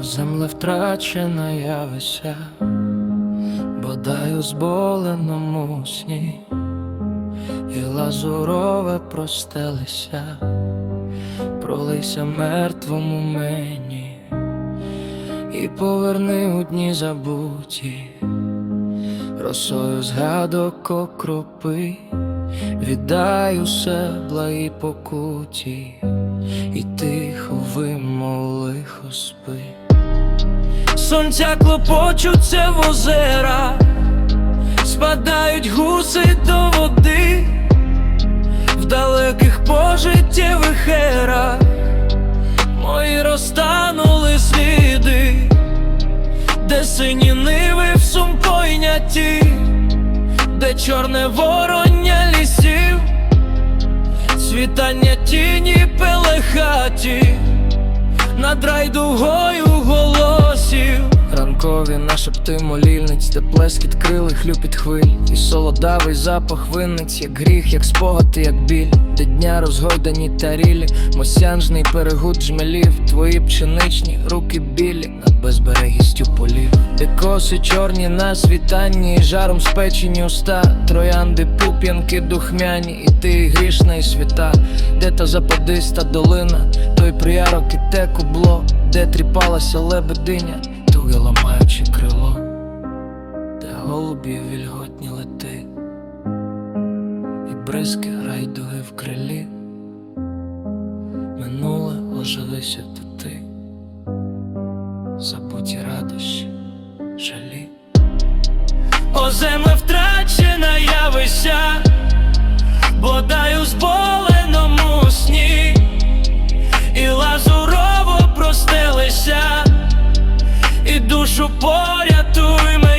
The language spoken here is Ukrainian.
О, земле втрачена явися, бодай у зболеному сні, і лазурове простелися, пролися мертвому мені, і поверни у дні забуті, росою згадок окропи, віддай усе благій покуті, і тихо вимоли спи. Сонця клопочуться в озера, спадають гуси до води, в далеких пожиттєвих ерах мої розтанули сліди, де сині ниви в сум пойняті, де чорне вороння лісів, світання тіні пелехаті над райдугою. Ранкові нашепти молільниць, де плескіт крили хлюпіт хвиль, і солодавий запах винниць, як гріх, як спогад, і як біль, де дня розгойдані тарілі, мосянжний перегуд жмелів, твої пшеничні руки білі над безберегістю полів, де коси чорні на світанні, жаром спечені уста, троянди, пуп'янки духмяні, і ти грішна і свята, де та западиста долина, той приярок і те кубло, де тріпалася лебединя, туги ламаючи крило, де голубі вільготні лети, і бризки райдуги в крилі, минуле оживися то ти, забуті радощі, жалі. О земле Прошу порятуй мене.